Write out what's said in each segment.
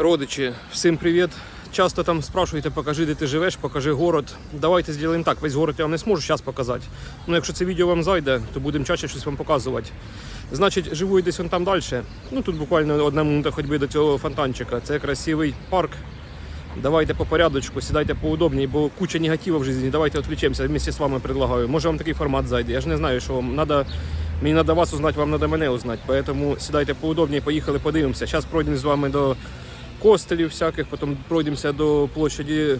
Родичі, всім привіт. Часто там спрашуєте, покажи, де ти живеш, покажи город. Давайте зробимо так. Весь город я вам не зможу зараз показати. Ну, якщо це відео вам зайде, то будемо чаще щось вам показувати. Значить, живу я десь вон там далі. Ну тут буквально одна минута ходьби до цього фонтанчика. Це красивий парк. Давайте по порядочку, сідайте поудобнее, бо куча негатива в житті. Давайте відвлечемося, вместе з вами предлагаю. Може вам такий формат зайде. Я ж не знаю, що вам надо. Мені треба вас узнати, вам треба мене узнати. Поэтому сідайте поудобніше, поїхали, подивимося. Зараз пройдемо з вами до костелів всяких, потім пройдемося до площаді,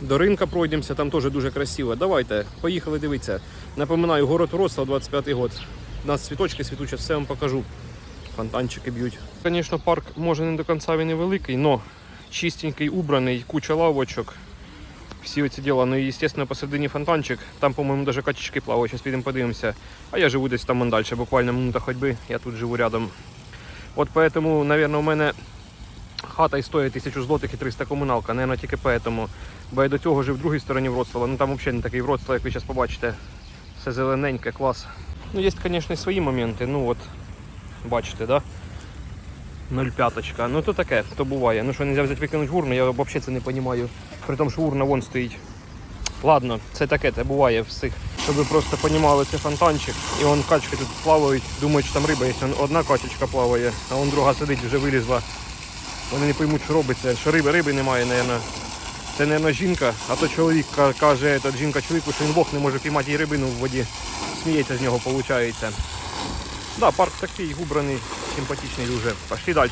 до ринка пройдемося, там теж дуже красиво. Давайте, поїхали дивитися. Напоминаю, город Вроцлав, 25 год. У нас цвіточки світучі, все вам покажу. Фонтанчики б'ють. Звісно, парк може не до кінця він і великий, але чистенький, убраний, куча лавочок. Всі оці діла. Ну і, звісно, посередині фонтанчик. Там, по-моєму, навіть качечки плавають. Зараз підемо подивимося. А я живу десь там далі, буквально минута ходьби. Я тут живу рядом. От поэтому, наверное, у мене хата і стоїть тисячу злотих і 300 комуналка. Наверное, тільки поэтому. Бо я до цього жив в другій стороні Вроцлава. Ну там взагалі не такий Вроцлав, як ви зараз побачите. Все зелененьке, клас. Ну, є, звісно, свої моменти. Ну от, бачите, да? 0,5. Ну то таке, то буває. Ну що, не можна взяти викинути урну, я взагалі це не розумію. При тому, що урна вон стоїть. Ладно, це таке, це буває всіх. Щоб ви просто розуміли, це фонтанчик. І вон качки тут плавають, думають, що там риба є. Одна качечка плаває, а вон друга сидить, вже вилізла. Вони не поймуть, що робиться, що риби, риби немає, мабуть. Це, мабуть, жінка, а то чоловік каже, та жінка чоловіку, що він Бог не може піймати їй рибину в воді. Сміється з нього, виходить. Да, парк такий убраний, симпатичний дуже. Пошли далі.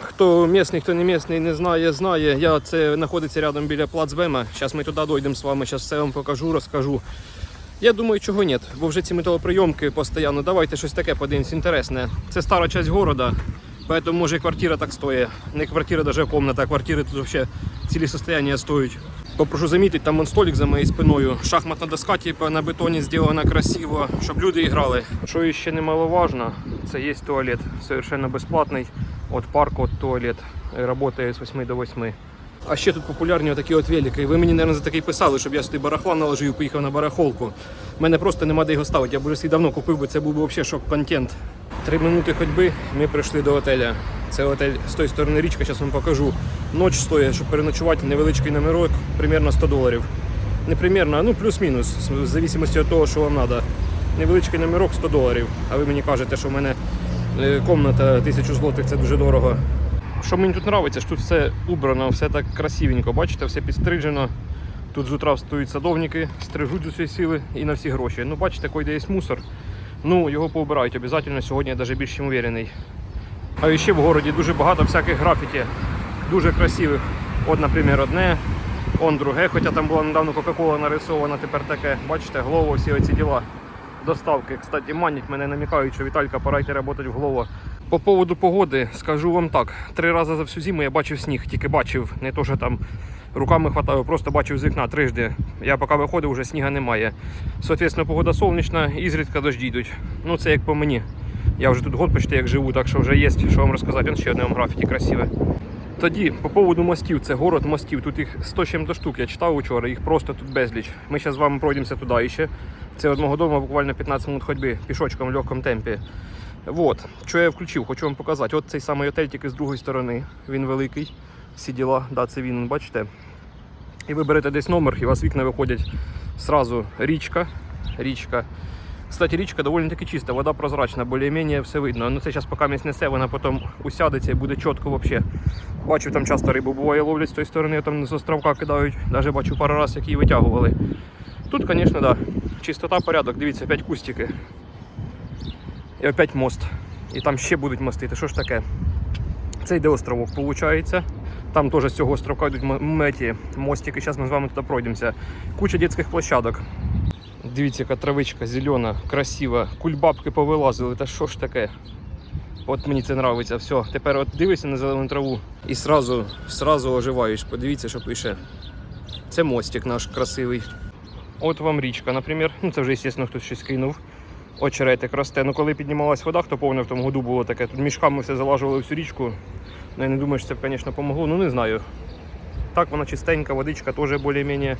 Хто місний, хто не місний, не знає, знає. Я це знаходиться рядом біля плацбема. Зараз ми туди дійдемо з вами, зараз все вам покажу, розкажу. Я думаю, чого ні, бо вже ці металоприйомки постійно. Давайте щось таке подивимось, інтересне. Це стара часть города, поэтому може і квартира так стоїть. Не квартира, даже комната, а квартири тут взагалі цілі состояння стоять. Попрошу замітити, там вон столик за моєю спиною. Шахматна доска, типу, на бетоні зроблена красиво, щоб люди грали. Що ще немаловажно, це є туалет, совершенно безплатний. От парк, от туалет. Работає з 8 до 8. А ще тут популярні такі от велики. Ви мені, мабуть, за такий писали, щоб я сюди барахла наложив і поїхав на барахолку. У мене просто нема де його ставити. Я б вже давно купив, бо це був би взагалі шок-контент. Три минути ходьби ми прийшли до готеля. Це готель з тої сторони річка, зараз вам покажу. Ноч стоїть, щоб переночувати невеличкий номерок, примерно 100 доларів. Не примерно, ну плюс-мінус, в залежності від того, що вам треба. Невеличкий номерок 100 доларів. А ви мені кажете, що в мене е, комната 1000 злотих це дуже дорого. Що мені тут подобається, що тут все убрано, все так красивенько, бачите, все підстриджено. Тут з утра стоять садовники, стрижуть з усієї сили і на всі гроші. Ну, бачите, де є мусор. Ну, його поубирають обов'язково, сьогодні я навіть більш чим уверений. А ще в городі дуже багато всяких графіті, дуже красивих. От, наприклад, одне, он друге, хоча там була недавно Кока-Кола нарисована, тепер таке. Бачите, Глово, всі оці діла. Доставки. Кстати, манять мене намікають, що Віталька, пора йти працювати в Глово. По поводу погоди скажу вам так: три рази за всю зиму я бачив сніг, тільки бачив, не то, що там руками хватаю, просто бачив з вікна трижди. Я поки виходив, вже сніга немає. Соответственно, погода сонячна, і зрідка дожді йдуть. Ну це як по мені. Я вже тут год почти як живу, так що вже є, що вам розказати. Вон ще одне вам графіті красиве. Тоді, по поводу мостів, це город мостів. Тут їх 100 чим до штук. Я читав учора, їх просто тут безліч. Ми зараз з вами пройдемося туди іще. Це від мого дому буквально 15 минут ходьби пішочком в легкому темпі. Вот, що я включив, хочу вам показати. От цей самий отель тільки з другої сторони. Він великий. Всі діла, да, це він, бачите. І ви берете десь номер, і у вас вікна виходять сразу річка. Річка. Кстати, річка доволі таки чиста, вода прозрачна, більш-менш все видно. Ну це зараз поки місць несе, вона потім усядеться і буде чітко взагалі. Бачу, там часто рибу буває ловлять з тої сторони, там з островка кидають. Навіть бачу пару разів, як її витягували. Тут, звісно, да. чистота, порядок. Дивіться, 5 кустики. І опять мост. І там ще будуть мостити. Що ж таке? Це йде островок, виходить. Там теж з цього островка йдуть меті, мостики. Зараз ми з вами туди пройдемося. Куча дитячих площадок. Дивіться, яка травичка зелена, красива. Кульбабки повилазили. Та що ж таке? От мені це подобається. Все. Тепер от дивишся на зелену траву і сразу, сразу оживаєш. Подивіться, що пише. Це мостик наш красивий. От вам річка, наприклад. Ну це вже, звісно, хтось щось кинув. Очеретик росте. Ну коли піднімалась вода, хто повне в тому году було таке. Тут мішками все залажували всю річку. Ну, я не думаю, що це, звісно, помогло. Ну не знаю. Так вона чистенька, водичка теж більш-менш.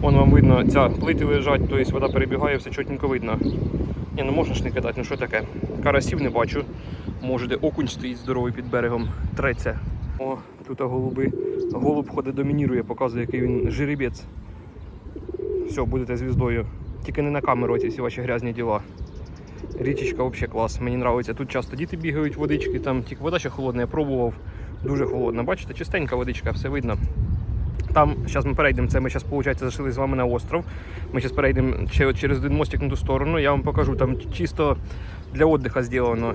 Вон вам видно, ця плити лежать, тобто вода перебігає, все чотенько видно. Ні, ну можна ж не кидати, ну що таке? Карасів не бачу. Може, де окунь стоїть здоровий під берегом, треться. О, Тут голуби. Голуб ходить домінірує, показує, який він жеребець. Все, будете звіздою. Тільки не на камеру ці всі ваші грязні діла. Річечка взагалі клас, мені подобається. Тут часто діти бігають, водички, там тільки вода ще холодна, я пробував. Дуже холодна. Бачите, чистенька водичка, все видно. Там, зараз ми перейдемо, це ми зараз, виходить, зайшли з вами на остров. Ми зараз перейдемо через один мостик на ту сторону. Я вам покажу, там чисто для віддиху зроблено.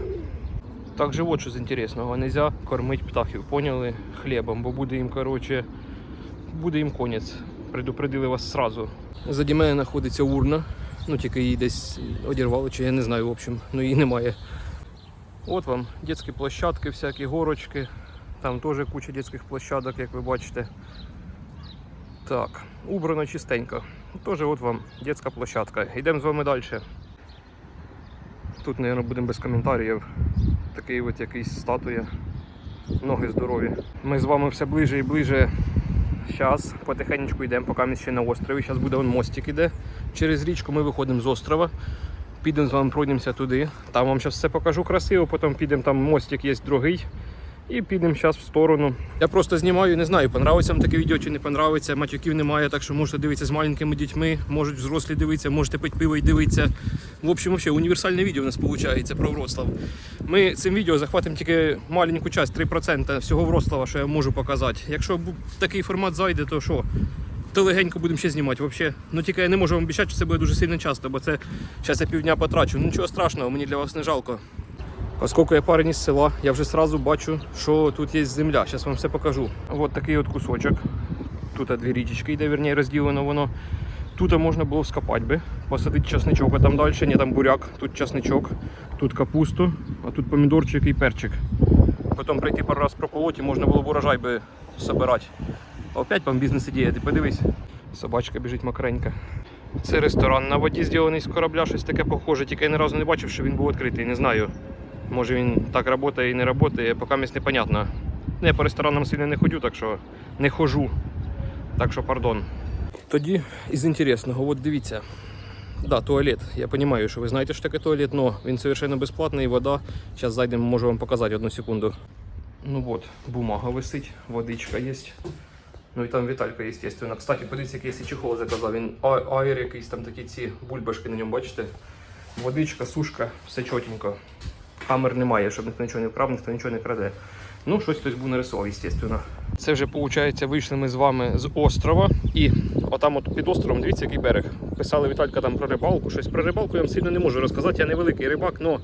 Також от що з інтересного, нельзя кормити птахів, поняли, хлібом, бо буде їм, коротше, буде їм конець. Предупредили вас сразу. Заді мене знаходиться урна. Ну тільки її десь одірвали, чи я не знаю, в общем, ну її немає. От вам дитячі площадки, всякі горочки. Там теж куча дитячих площадок, як ви бачите. Так, убрано чистенько. Теж от вам дитяча площадка. Йдемо з вами далі. Тут, мабуть, будемо без коментарів. Такий от якийсь статуя. Ноги здорові. Ми з вами все ближе і ближе. Зараз потихеньку йдемо, поки ми ще на острові. Зараз буде он мостик іде. Через річку ми виходимо з острова. Підемо з вами пройдемося туди. Там вам зараз все покажу красиво, потім підемо, там мостик є другий. І підемо зараз в сторону. Я просто знімаю, не знаю, понравиться вам таке відео чи не понравиться. Матюків немає, так що можете дивитися з маленькими дітьми, можуть взрослі дивитися, можете пити пиво і дивитися. В общем, вообще універсальне відео у нас виходить про Вроцлав. Ми цим відео захватимо тільки маленьку часть, 3% всього Вроцлава, що я можу показати. Якщо такий формат зайде, то що? То легенько будемо ще знімати вообще. Ну тільки я не можу вам обіцяти, що це буде дуже сильно часто, бо це зараз я півдня потрачу. Ну нічого страшного, мені для вас не жалко. Оскільки я парень із села, я вже сразу бачу, що тут є земля. Зараз вам все покажу. От такий от кусочок. Тут дві річечки йде, вірніше, розділено воно. Тут можна було скопати би, посадити часничок, а там далі, ні, там буряк, тут часничок, тут капусту, а тут помідорчик і перчик. Потім прийти пару раз проколоти, можна було б урожай би собирати. А опять вам бізнес ідея, ти подивись. Собачка біжить макренька. Це ресторан на воді зроблений з корабля, щось таке похоже, тільки я ні разу не бачив, що він був відкритий, не знаю. Може він так працює і не працює, поки мені непонятно. Ну, Я по ресторанам сильно не ходю, так що не хожу. Так що пардон. Тоді із інтересного, от дивіться. Да, туалет. Я розумію, що ви знаєте, що таке туалет, але він совершенно безплатний, вода. Зараз зайдемо, можу вам показати одну секунду. Ну от, бумага висить, водичка є. Ну і там Віталька, естественно. Кстати, подивіться, який я чехол заказав. Він аер якийсь там такі ці бульбашки на ньому, бачите? Водичка, сушка, все чотенько. Камер немає, щоб ніхто нічого не вкрав, ніхто нічого не краде. Ну, щось хтось був нарисував, звісно. Це вже, виходить, вийшли ми з вами з острова. І отам от під островом, дивіться, який берег. Писали Віталька там про рибалку. Щось про рибалку я вам сильно не можу розказати. Я не рибак, але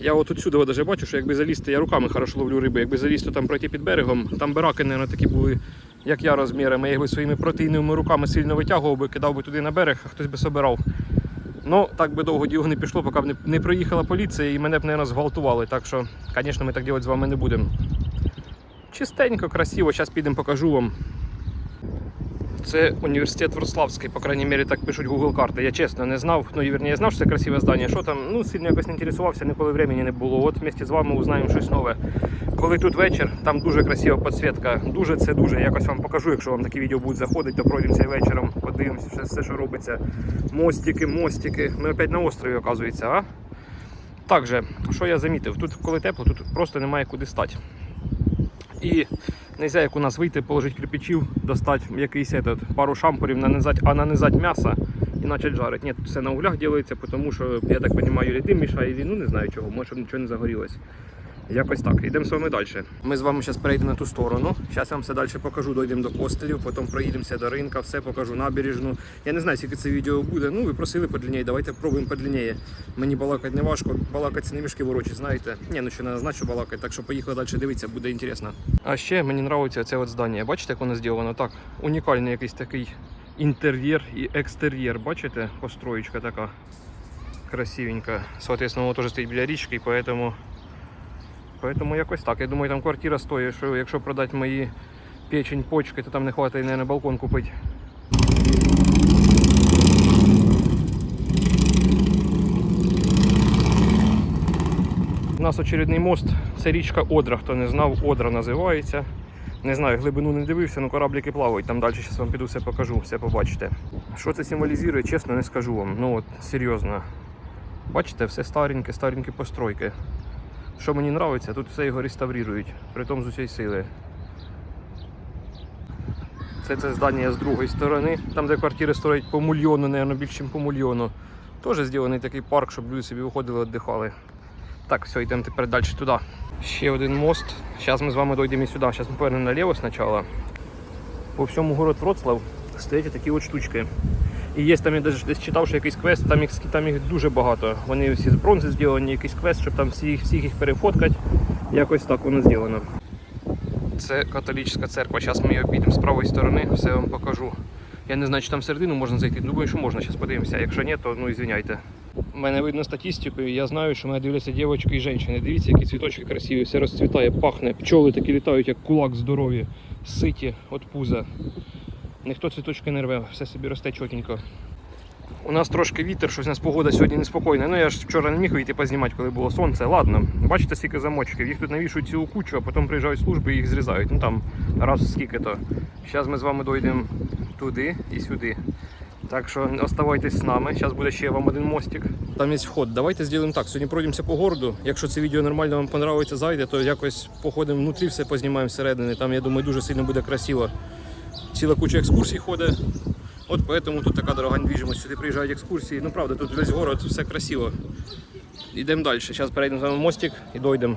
я от отсюди даже бачу, що якби залізти, я руками хорошо ловлю риби, якби залізти там пройти під берегом, там би раки, мабуть, такі були, як я розмірами. Я якби своїми протеїновими руками сильно витягував би, кидав би туди на берег, а хтось би собирав. Ну, так би довго діло не пішло, поки б не, приїхала поліція і мене б, мабуть, зґвалтували. Так що, звісно, ми так робити з вами не будемо. Чистенько, красиво, зараз підемо покажу вам. Це університет Вроцлавський, по крайній мірі так пишуть Google карти. Я чесно не знав. Ну, і вірні, я знав, що це красиве здання. Що там, ну сильно якось не інтересувався, ніколи времени не було. От вместе з вами узнаємо щось нове. Коли тут вечір, там дуже красива підсвітка. Дуже це дуже. Якось вам покажу, якщо вам такі відео будуть заходити, то пройдемося вечором, подивимося все, все, що робиться. Мостики, мостики. Ми опять на острові, оказується, а? Також, що я замітив, тут коли тепло, тут просто немає куди стати. І нельзя, як у нас вийти, положити кирпичів, достати якийсь этот, пару шампурів, нанизати, а нанизати м'ясо і почати жарити. Ні, все на углях робиться, тому що, я так розумію, или дим мішає, ну не знаю чого, може щоб нічого не загорілось. Якось так. Йдемо з вами далі. Ми з вами зараз перейдемо на ту сторону. Зараз я вам все далі покажу, дійдемо до костелів, потім проїдемося до ринка, все покажу набережну. Я не знаю, скільки це відео буде. Ну, ви просили подлінніше, давайте пробуємо подлінніше. Мені балакати не важко, балакати це не мішки ворочі, знаєте. Ні, ну ще не значу балакати, так що поїхали далі дивитися, буде інтересно. А ще мені подобається це от здання. Бачите, як воно зроблено? Так, унікальний якийсь такий інтер'єр і екстер'єр. Бачите, построєчка така красивенька. Соответственно, воно теж стоїть біля річки, поэтому Поэтому якось так. Я думаю, там квартира стоїть, що якщо продати мої печень, почки, то там не хватить, наверное, балкон купити. У нас очередний мост, це річка Одра, хто не знав, Одра називається. Не знаю, глибину не дивився, ну кораблики плавають. Там далі зараз вам піду все покажу, все побачите. Що це символізує, чесно не скажу вам. Ну от серйозно. Бачите, все стареньке, старенькі постройки. Що мені подобається, тут все його реставрують, притом з усієї сили. Це це здання з другої сторони, там де квартири стоять по мільйону, мабуть, більше, ніж по мільйону. Теж зроблений такий парк, щоб люди собі виходили, віддихали. Так, все, йдемо тепер далі туди. Ще один мост. Зараз ми з вами дійдемо і сюди. Зараз ми повернемо наліво спочатку. По всьому город Вроцлав стоять такі от штучки. І є там я десь читав, що якийсь квест, там їх, там їх дуже багато. Вони всі з бронзи зроблені, якийсь квест, щоб там всіх, всіх їх перефоткати. Якось так воно зроблено. Це католічна церква. Зараз ми її обійдемо з правої сторони, все вам покажу. Я не знаю, чи там всередину можна зайти. Думаю, що можна, зараз подивимося. Якщо ні, то ну ізвиняйте. У мене видно статистику, і я знаю, що мене дивляться дівчатки і жінки. Дивіться, які цвіточки красиві, все розцвітає, пахне. Пчоли такі літають, як кулак здорові, ситі від пуза. Ніхто цвіточки не рве, все собі росте чотенько. У нас трошки вітер, щось у нас погода сьогодні неспокійна. Ну я ж вчора не міг вийти познімати, коли було сонце. Ладно, бачите, скільки замочків. Їх тут навішують цілу кучу, а потім приїжджають служби і їх зрізають. Ну там раз скільки то. Зараз ми з вами дійдемо туди і сюди. Так що оставайтесь з нами. Зараз буде ще вам один мостик. Там є вход. Давайте зробимо так. Сьогодні пройдемося по городу. Якщо це відео нормально вам подобається, зайде, то якось походимо внутрі, все познімаємо всередині. Там, я думаю, дуже сильно буде красиво. Ціла куча екскурсій ходить. От поэтому тут така дорога недвіжимость. Сюди приїжджають екскурсії. Ну правда, тут весь город, все красиво. Йдемо далі. Зараз перейдемо з вами мостик і дойдемо.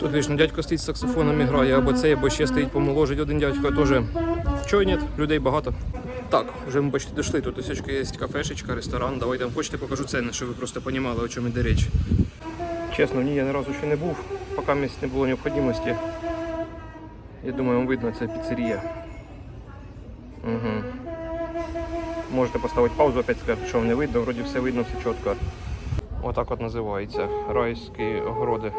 Тут вічно дядько стоїть з саксофоном і грає, або цей, або ще стоїть помоложить один дядько, теж ні, людей багато. Так, вже ми почти дійшли. Тут ось є кафешечка, ресторан. Давайте вам хочете покажу ціни, щоб ви просто розуміли, о чому йде річ. Чесно, ні, я ні разу ще не був, поки місць не було необхідності. Я думаю, вам видно, це піцерія. Угу. Можете поставити паузу, опять сказати, що вам не видно, вроді все видно, все чітко. Отак от називається. Райські огороди.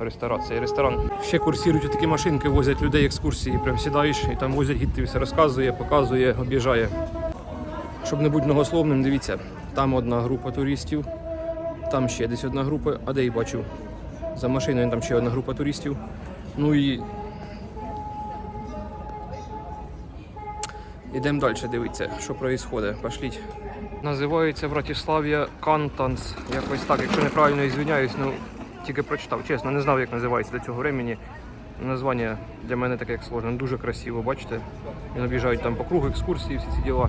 Ресторація, ресторан. Ще курсують такі машинки, возять людей екскурсії. Прям сідаєш і там возять гід, тобі все розказує, показує, об'їжджає. Щоб не бути многословним, дивіться, там одна група туристів, там ще десь одна група, а де я бачу? За машиною там ще одна група туристів. Ну і. Ідемо далі дивитися, що відбувається. Пошліть. Називається Братиславія Кантанс. Якось так, якщо неправильно звиняюсь, ну тільки прочитав. Чесно, не знав, як називається до цього времени. Названня для мене таке як сложне. Ну, Дуже красиво, бачите? І об'їжджають там по кругу екскурсії, всі ці діла.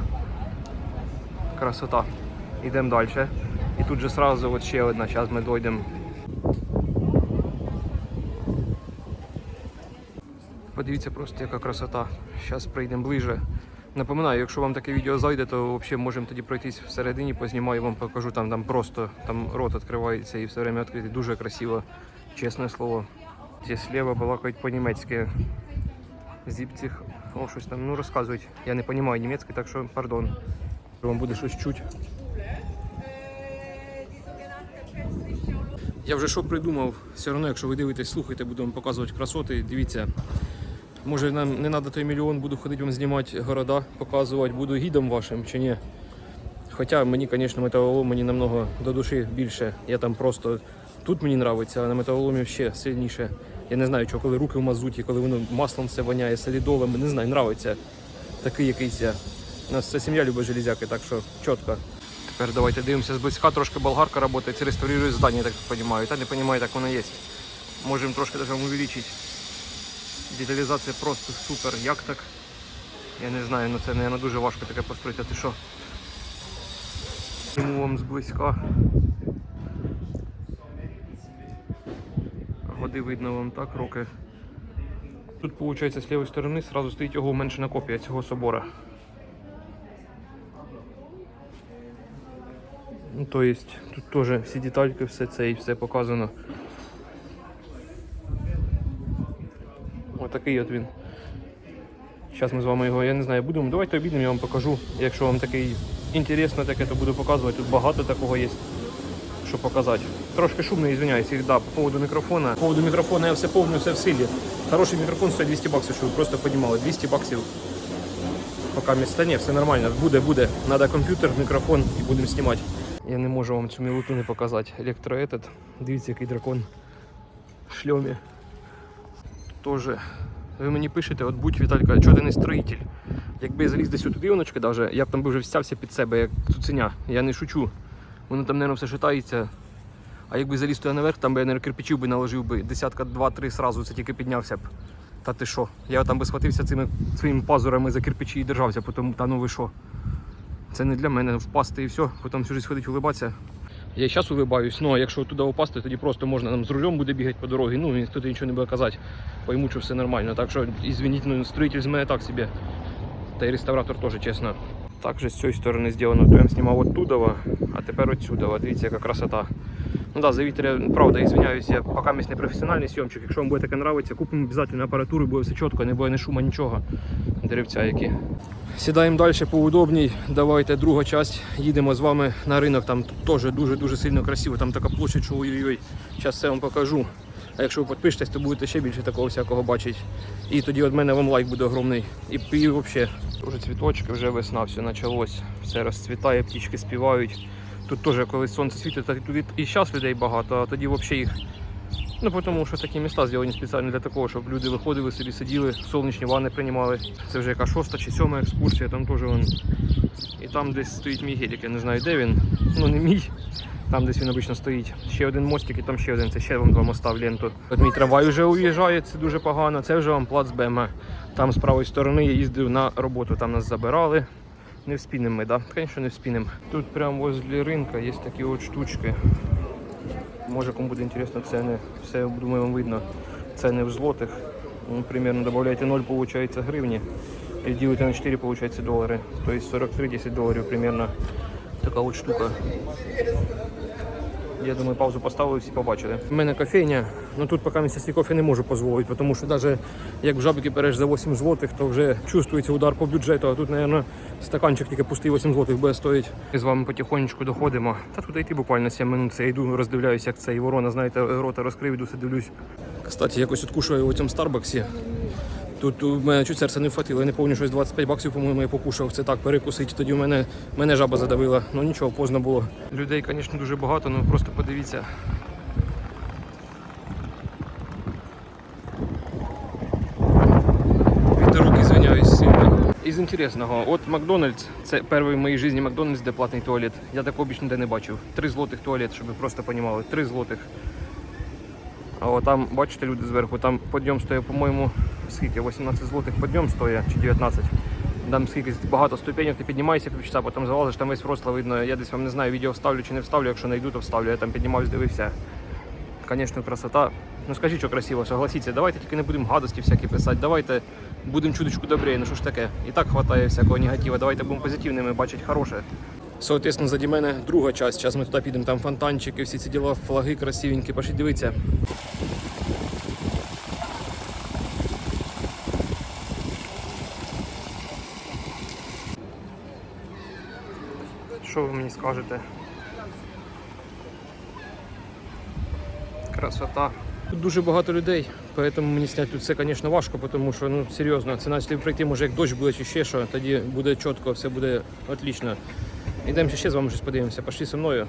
Красота. Йдемо далі. І тут же сразу от ще одна, зараз ми дійдемо. Подивіться просто, яка красота. Зараз прийдемо ближе. Напоминаю, якщо вам таке відео зайде, то взагалі можемо тоді пройтись всередині, познімаю вам покажу, там, там просто там рот відкривається і все время відкритий. Дуже красиво, чесне слово. Здесь слева балакають по-німецьки. Зіпціх, о, щось там, ну розказують. Я не розумію німецький, так що пардон. Вам буде щось чуть. Я вже що придумав, все одно, якщо ви дивитесь, слухайте, буду вам показувати красоти. Дивіться, Може нам не треба той мільйон, буду ходити вам знімати города, показувати, буду гідом вашим чи ні. Хоча мені, звісно, металолом мені намного до душі більше. Я там просто тут мені подобається, а на металоломі ще сильніше. Я не знаю, чого, коли руки в мазуті, коли воно маслом все воняє, солідолом, не знаю, подобається такий якийсь я. У нас вся сім'я любить железяки, так що чітко. Тепер давайте дивимося зблизька, трошки болгарка працює, реставрує здання, я так розумію. Та не розумію, так воно є. Можемо трошки навіть увеличити. Деталізація просто супер. Як так? Я не знаю, ну це, мабуть, дуже важко таке построїти. А ти що? Йому вам зблизька. Годи видно вам так, роки. Тут, виходить, з лівої сторони сразу стоїть його уменшена копія цього собора. Ну, то тут теж всі детальки, все це і все показано. Отакий от він. Зараз ми з вами його, я не знаю, будемо. Давайте обідемо, я вам покажу. Якщо вам такий інтересно таке, то буду показувати. Тут багато такого є, що показати. Трошки шумно, извиняюсь, і, да, по поводу мікрофона. По поводу мікрофона я все повню, все в силі. Хороший мікрофон стоїть 200 баксів, щоб ви просто розуміли. 200 баксів. Поки місця ні, все нормально. Буде, буде. Надо комп'ютер, мікрофон і будемо знімати. Я не можу вам цю мілоту не показати. Електроетет. Дивіться, який дракон в шльомі. Тоже Ви мені пишете, от будь Віталька, чого ти не строїтель. Якби я заліз десь туди оночки, даже, я б там би вже всявся під себе, як цуценя. Я не шучу. Воно там, мабуть, все шатається. А якби заліз туди наверх, там би я, мабуть, кирпичів би наложив би. Десятка, два-три сразу це тільки піднявся б. Та ти що? Я там би схватився цими своїми пазурами за кирпичі і держався, потім, та ну ви що? Це не для мене впасти і все, потім всю жизнь ходить улибатися. Я зараз улибаюсь, але якщо туди упасти, тоді просто можна там з рулем буде бігати по дорозі, ну ніхто нічого не буде казати. Пойму, що все нормально. Так що, извините, ну строїтель з мене так собі. Та й реставратор теж, чесно. Так же з цієї сторони зроблено, то я знімав оттуда, а тепер отсюда. Дивіться, яка красота. Ну да, за вітер, правда, извиняюсь, я поки місць не професіональний зйомчик. Якщо вам буде таке нравиться, купимо обов'язково апаратуру, буде все чітко, не буде ні шума, нічого. Деревця які. Сідаємо далі поудобній. Давайте друга часть. Їдемо з вами на ринок. Там теж дуже-дуже сильно красиво. Там така площадь, що ой-ой-ой. Зараз все вам покажу. А якщо ви підпишетесь, то будете ще більше такого всякого бачити. І тоді від мене вам лайк буде огромний. І, і взагалі, вже цвіточки, вже весна, все почалось. Все розцвітає, птічки співають. Тут теж, коли сонце світить, тут і зараз людей багато, а тоді взагалі їх. Ну, тому що такі міста зроблені спеціально для такого, щоб люди виходили собі, сиділи, сонячні ванни приймали. Це вже яка шоста чи сьома екскурсія, там теж вон. І там десь стоїть мій гелік, я не знаю де він. Ну не мій. Там десь він обично стоїть. Ще один мостик і там ще один. Це ще вам два моста в ленту. От мій трамвай вже уїжджає, це дуже погано. Це вже вам плац БМ. Там з правої сторони я їздив на роботу, там нас забирали. Не вспінемо ми, так? Да? Звісно, не вспінемо. Тут прямо возле ринка є такі от штучки. Може кому буде інтересно ціни. Все, думаю, вам видно. Ціни в злотих. Ну, примерно додаєте 0, получается гривні. І ділите на 4, получается долари. Тобто 43-10 доларів примерно. Така от штука. Я думаю, паузу поставили, всі побачили. У мене кофейня, ну тут поки місяці кофе не можу дозволити, тому що навіть як в жабки береш за 8 злотих, то вже чувствується удар по бюджету, а тут, мабуть, стаканчик тільки пустий 8 злотих буде стоїть. Ми з вами потихонечку доходимо. Та тут йти буквально 7 минут. Я йду, роздивляюся, як цей ворона, знаєте, рота розкрив, іду дивлюсь. Кстати, якось откушую у цьому Старбаксі. Тут у мене чуть серце не вхватило, я не пам'ятаю, щось 25 баксів, по-моєму, я покушав. Це так перекусить. Тоді у мене, мене жаба задавила. Ну нічого, поздно було. Людей, звісно, дуже багато, ну просто подивіться. Вітерок, извиняюсь сильно. Із інтересного, от Макдональдс, це перший в моїй житті Макдональдс, де платний туалет. Я такого більше ніде не бачив. Три злотих туалет, щоб ви просто розуміли. Три злотих. От там, бачите, люди зверху, там підйом стоїть, по-моєму, скільки, 18 злотих підйом стоїть, чи 19. Там скільки багато ступенек, ти піднімаєшся півчаса, потім залазиш, там весь Вроцлав видно. Я десь вам не знаю, відео вставлю чи не вставлю, якщо знайду, то вставлю. Я там піднімаюсь, дивився. Звісно, красота. Ну скажіть, що красиво, согласіться, давайте тільки не будемо гадості всякі писати, давайте будемо чуточку добрее, ну що ж таке. І так хватає всякого негатива, давайте будемо позитивними, бачити хороше. Соответственно, заді мене друга часть. Зараз ми туди підемо, там фонтанчики, всі ці діла, флаги красивенькі, пошли дивитися. Що ви мені скажете? Красота. Тут дуже багато людей, тому мені зняти тут все, звісно, важко, тому що ну серйозно, це якщо прийти, може як дощ буде чи ще що, тоді буде чітко, все буде отлично. Йдемо ще з вами щось подивимося. Пошли зі мною.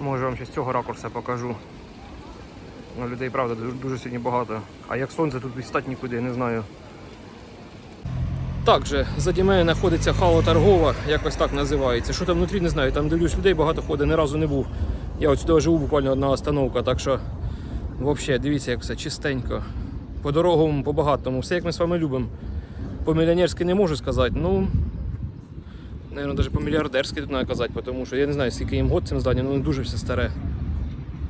Може вам ще з цього ракурсу покажу. Ну, людей, правда, дуже, сьогодні багато. А як сонце тут відстати нікуди, не знаю. Також заді мене знаходиться хала торгова, якось так називається. Що там внутрі, не знаю. Там дивлюсь, людей багато ходить, ні разу не був. Я от сюди живу буквально одна остановка, так що взагалі дивіться, як все чистенько. По дорогам, по багатому, все як ми з вами любимо. По мільйонерськи не можу сказати, ну. Навіть по мільярдерськи тут треба казати, тому що я не знаю, скільки їм год цим зданням, ну дуже все старе.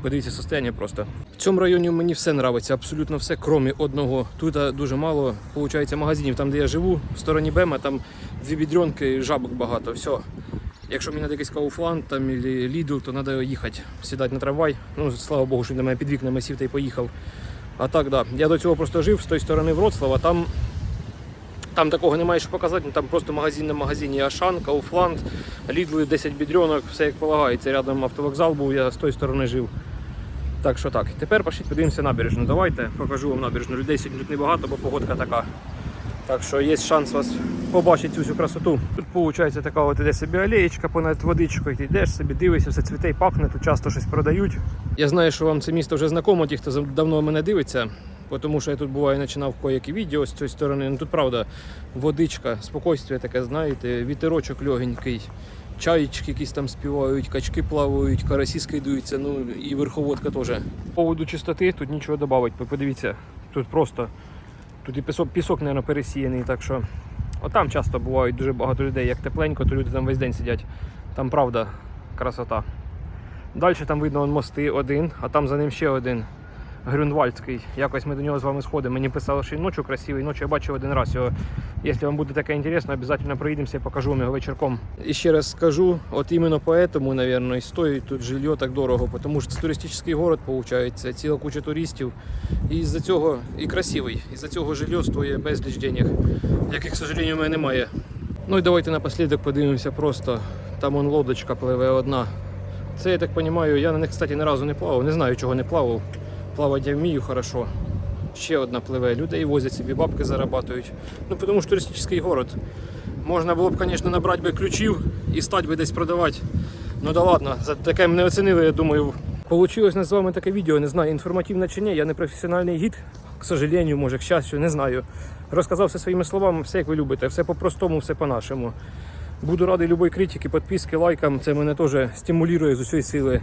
Подивіться состояние просто. В цьому районі мені все подобається, абсолютно все, крім одного. Тут дуже мало виходить, магазинів. Там, де я живу, в стороні Бема, там дві бідренки, жабок багато. Все. Якщо мені треба якийсь Kaufland там, або Lidl, то треба їхати, сідати на трамвай. Ну, слава Богу, що він до мене під вікнами сів та й поїхав. А так, да. Я до цього просто жив з тої сторони Вроцлава, там, там такого немає що показати, ну, там просто магазин на магазині Ашан, Kaufland, Lidl, 10 бідренок, все як полагається. Рядом автовокзал був, я з тої сторони жив. Так що так, тепер пошли подивимося набережну. Давайте покажу вам набережну. Людей сьогодні тут небагато, бо погодка така. Так що є шанс вас побачити цю всю красоту. Тут виходить така от іде собі алеєчка понад водичкою, ти йдеш собі, дивишся, все цвіте і пахне, тут часто щось продають. Я знаю, що вам це місто вже знакомо, ті, хто давно мене дивиться, тому що я тут буваю починав коякі відео з цієї сторони. Ну тут правда водичка, спокійствие таке, знаєте, вітерочок легенький. Чаєчки якісь там співають, качки плавають, карасі скидаються, ну і верховодка теж. По поводу чистоти тут нічого додати. Подивіться, тут просто тут і пісок, пісок, мабуть, пересіяний, так що. Отам часто бувають дуже багато людей. Як тепленько, то люди там весь день сидять. Там правда красота. Далі там видно мости один, а там за ним ще один. Грюнвальдський. Якось ми до нього з вами сходимо. Мені писали, що і ночі красивий, ночі я бачив один раз його. Якщо вам буде таке інтересно, обов'язково приїдемося і покажу вам його вечірком. І ще раз скажу, от іменно поэтому, наверное, і стоїть тут жилье так дорого, тому що це туристичний город, виходить, ціла куча туристів. І з-за цього і красивий, і за цього жилье стоїть безліч денег, яких, к сожалению, у мене немає. Ну і давайте напослідок подивимося просто. Там он лодочка пливе одна. Це я так розумію, я на них, кстати, ні разу не плавав, не знаю, чого не плавав. Плавати я вмію хорошо. Ще одна пливе. Людей возять собі, бабки зарабатують. Ну, тому що туристичний город. Можна було б, звісно, набрати би ключів і стати би десь продавати. Ну да ладно, за таке мене оцінили, я думаю. Получилось з вами таке відео, не знаю, інформативне чи ні. Я не професіональний гід, к сожалению, може, к щастю, не знаю. Розказав все своїми словами, все як ви любите, все по-простому, все по-нашому. Буду радий любой критики, підписки, лайкам. Це мене теж стимулює з усієї сили.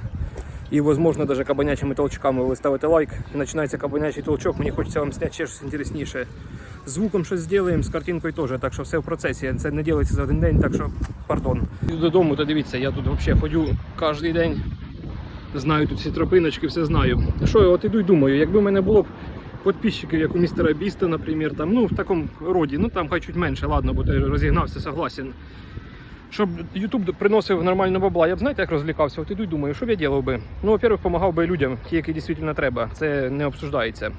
І, возможно, даже кабанячими толчками ви ставите лайк, і починається кабанячий толчок, мені хочеться вам зняти ще щось інтересніше. З звуком щось зробимо, з картинкою теж, так що все в процесі. Це не робиться за один день, так що пардон. Додому, то дивіться, я тут взагалі ходю кожен день. Знаю тут всі тропиночки, все знаю. Що я от іду і думаю, якби в мене було б підписчиків, як у містера Біста, наприклад, там, ну в такому роді, ну там хай чуть менше, ладно, бо ти розігнався, согласен. Щоб YouTube приносив нормально бабла, я б знаєте, як розлікався, от іду і думаю, що б я ділав би. Ну, во-первых, допомагав би людям, ті, які дійсно треба. Це не обсуждається.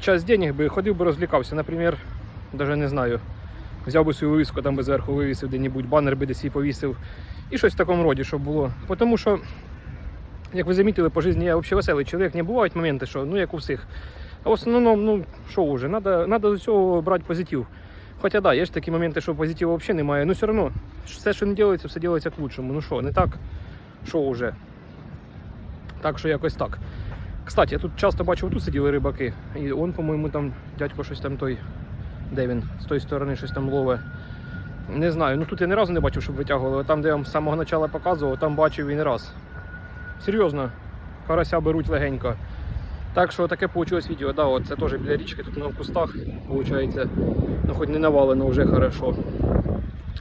Час денег би ходив би розлікався, наприклад, навіть не знаю. Взяв би свою вивіску, там би зверху вивісив де-небудь, банер би десь і повісив. І щось в такому роді, щоб було. Тому що, як ви замітили, по житті я взагалі веселий чоловік, не бувають моменти, що ну як у всіх. А в основному, ну що вже, треба, з цього брати позитив. Хоча да, є ж такі моменти, що позитиву взагалі немає, ну все одно, все, що не робиться, все робиться к лучшому. Ну що, не так? Що вже? Так що якось так. Кстати, я тут часто бачив, тут сиділи рибаки. І он, по-моєму, там дядько щось там той, де він, з тої сторони щось там лове. Не знаю, ну тут я ні разу не бачив, щоб витягували. а Там, де я вам з самого початку показував, там бачив не раз. Серйозно, карася беруть легенько. Так що таке вийшло відео. Да, от це теж біля річки, тут на кустах, виходить. Ну хоч не навалено вже хорошо.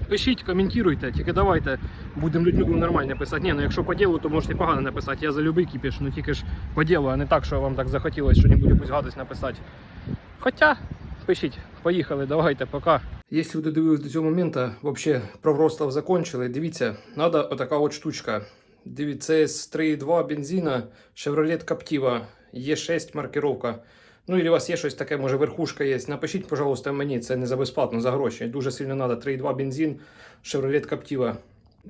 Пишіть, коментуйте, тільки давайте будемо людьми нормально писати. Ні, ну якщо по ділу, то можете погано написати. Я за любий кіпіш, ну тільки ж по ділу, а не так, що вам так захотілося що небудь якусь гадость написати. Хоча, пишіть, поїхали, давайте, пока. Якщо ви додивились до цього моменту, взагалі про Вроцлав закончили, дивіться, треба отака от штучка. Дивіться, це з 3.2 бензина Chevrolet Captiva, Е6 маркировка. Ну, і у вас є щось таке, може верхушка є. Напишіть, пожалуйста, мені, це не за безплатно, за гроші. Дуже сильно треба. 3.2 бензин, Chevrolet Captiva.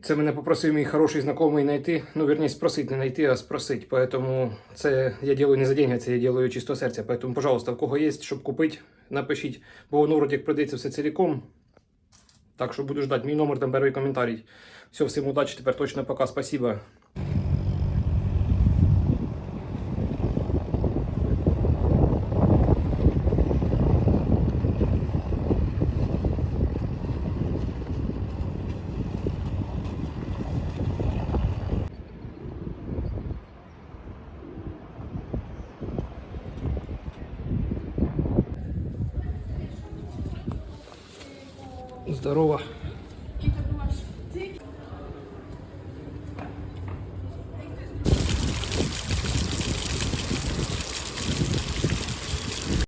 Це мене попросив мій хороший знайомий знайти. Ну, верніше, спросити, не знайти, а спросити. Поэтому це я делаю не за деньги, це я делаю чисто серця. Поэтому, пожалуйста, в кого є, щоб купити, напишіть. Бо воно вроді як продається все ціліком. Так що буду ждати. Мій номер там перший коментарій. Все, всім удачі, тепер точно пока. Спасибо.